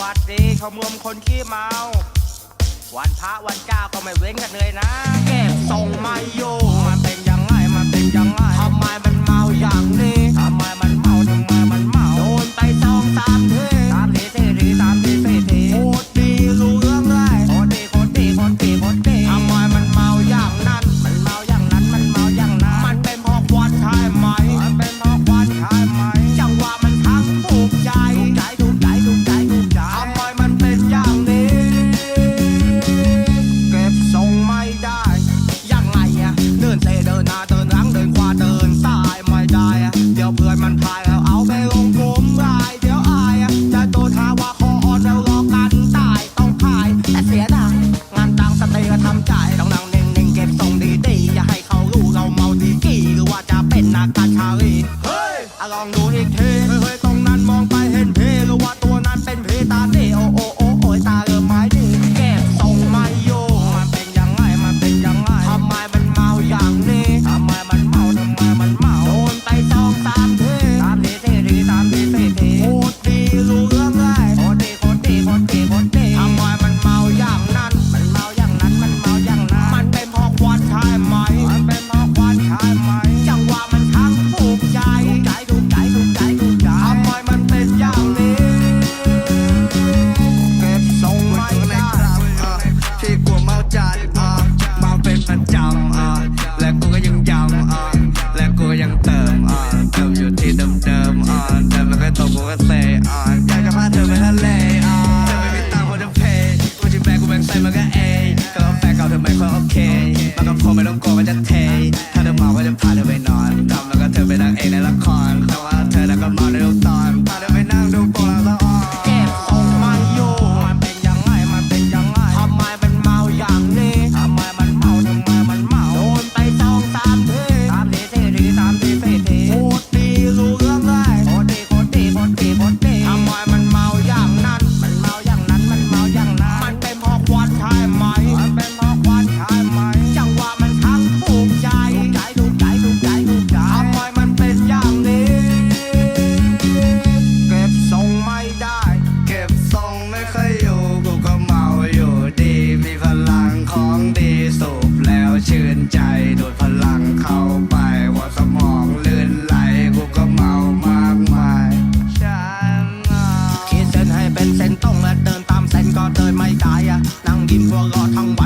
วัสดีชมือมคนขี้เมา วันพระวันเจ้าก็ไม่เว้นกันเลยนะ เก็บส่งไม่อยู่มันเป็นยังไงมันเป็นยังไงทำไมมันเมาอย่างนี้ทำไมมันเมาทำไมมันเมาโดนไปสองสามทีสามทีสี่ทีสามทีสี่ทีโคตรดีรู้เรื่องไรโคตรดีโคตรดีโคตรดีโคตรดีทำไมมันเมาอย่างนั้น มันเมาอย่างนั้นมันเมาอย่างนั้น มันเป็นเพราะควันใช่ไหมมันเป็นเพราะควันใช่ไหม mag-A-A ดีสุบแล้วชื่นใจดูดพลังเข้าไปหัวสมองลื่นไหลกูก็เมามากมายฉันเคิดเส้นให้เป็นเส้นตรงและเดินตามเส้นก็เดินไม่ได้อะนั่งยิ้มหัวเรอทั้งวัน